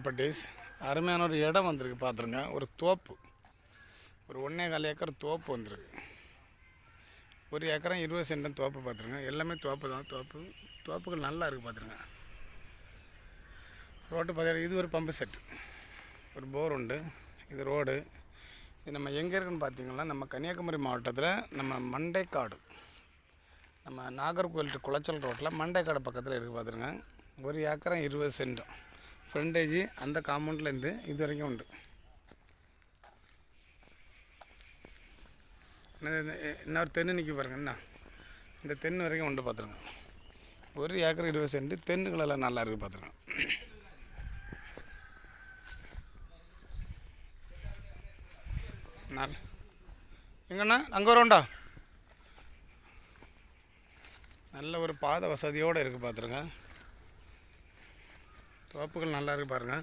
Properties அருமையான ஒரு இடம் வந்திருக்கு பார்த்துருங்க ஒரு தோப்பு. ஒரு ஒன்றே கால் ஏக்கர் தோப்பு வந்திருக்கு. ஒரு ஏக்கரம் இருபது சென்டம் தோப்பு பார்த்துருங்க எல்லாமே தோப்பு தான். தோப்பு தோப்புகள் நல்லா இருக்குது பார்த்துருங்க ரோட்டு பார்த்தீங்கன்னா இது ஒரு பம்பு செட்டு. ஒரு போர் உண்டு. இது ரோடு. இது நம்ம எங்கே இருக்குன்னு பார்த்தீங்கன்னா நம்ம கன்னியாகுமரி மாவட்டத்தில் நம்ம மண்டைக்காடு. நம்ம நாகர்கோவில் குளச்சல் ரோட்டில் மண்டைக்காடு பக்கத்தில் இருக்குது பார்த்துருங்க ஒரு ஏக்கரம் இருபது சென்டம். ஃப்ரண்டேஜ் அந்த காம்பவுண்ட்லேருந்து இது வரைக்கும் உண்டு. என்ன இன்னொரு தென்னு நிற்க பாருங்க என்ன? இந்த தென்னு வரைக்கும் உண்டு பார்த்துருங்க ஒரு ஏக்கர் இருபது சென்ட் தென்னுகளெல்லாம் நல்லா இருக்குது பார்த்துருங்க நான் எங்கண்ணா அங்கே வரோண்டா நல்ல ஒரு பாத வசதியோடு இருக்குது பார்த்துருங்க தோப்புகள் நல்லா இருக்கு பாருங்க.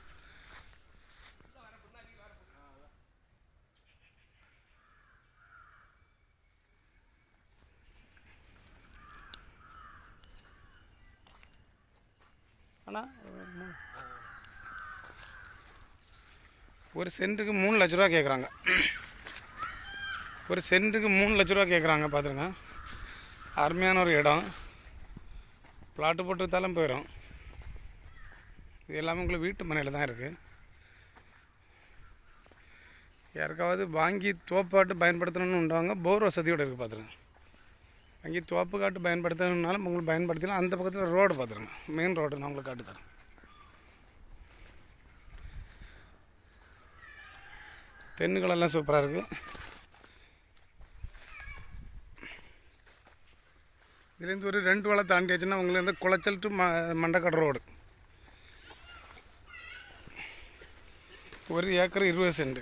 ஆனால் ஒரு சென்ட்டுக்கு மூணு லட்ச ரூபா கேட்குறாங்க ஒரு சென்ட்டுக்கு மூணு லட்ச ரூபா கேட்குறாங்க பார்த்துருங்க அருமையான ஒரு இடம். பிளாட்டு போட்டு விற்றாலும் போயிடும் இது எல்லாமே உங்களுக்கு வீட்டு மனையில் தான் இருக்குது யாருக்காவது வாங்கி தோப்பாட்டு பயன்படுத்தணும்னு உண்டாங்க போர் வசதியோடு இருக்குது பார்த்துருங்க வாங்கி தோப்பு காட்டு பயன்படுத்தணுன்னாலும் உங்களுக்கு பயன்படுத்தினா அந்த பக்கத்தில் ரோடு பார்த்துருங்க மெயின் ரோடு நான் உங்களுக்கு காட்டுத்தரேன் தென்னுகளெல்லாம் சூப்பராக இருக்குது இதுலேருந்து ஒரு ரெண்டு வளை தாண்டியாச்சுன்னா உங்களுக்கு வந்து குளச்சல் டு ம மண்டக்கடை ரோடு ஒரு ஏக்கர் இருபது சென்ட்.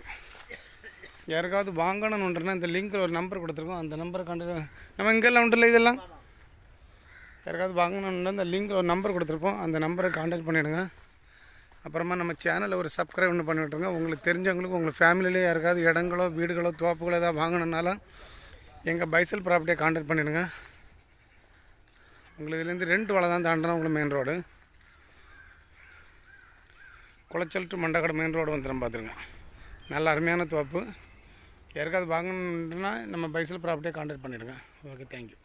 யாருக்காவது வாங்கணுன்றனா இந்த லிங்கில் ஒரு நம்பர் கொடுத்துருக்கோம். அந்த நம்பரை கண்டு நம்ம இங்கெல்லாம் உண்டுல்ல இதெல்லாம்? யாருக்காவது வாங்கணுன்னா இந்த லிங்கில் ஒரு நம்பர் கொடுத்துருப்போம். அந்த நம்பரை காண்டாக்ட் பண்ணிவிடுங்க அப்புறமா நம்ம சேனலில் ஒரு சப்ஸ்கிரைப் ஒன்று பண்ணிவிட்ருங்க உங்களுக்கு தெரிஞ்சவங்களுக்கு உங்கள் ஃபேமிலியிலே யாருக்காவது இடங்களோ வீடுகளோ தோப்புகளோ ஏதாவது வாங்கணுன்னாலும் எங்கள் பைசல் ப்ராப்பர்ட்டியை காண்டாக்ட் பண்ணிவிடுங்க உங்களுக்கு இதுலேருந்து ரெண்டு வலை தான் தாண்டணும் உங்களுக்கு main road Colachel to main road வந்துடும் பார்த்துருங்க. நல்ல அருமையான தோப்பு யாருக்காவது வாங்கணுன்னா நம்ம பைசல் ப்ராப்பர்ட்டியை கான்டாக்ட் பண்ணிவிடுங்க ஓகே தேங்க்யூ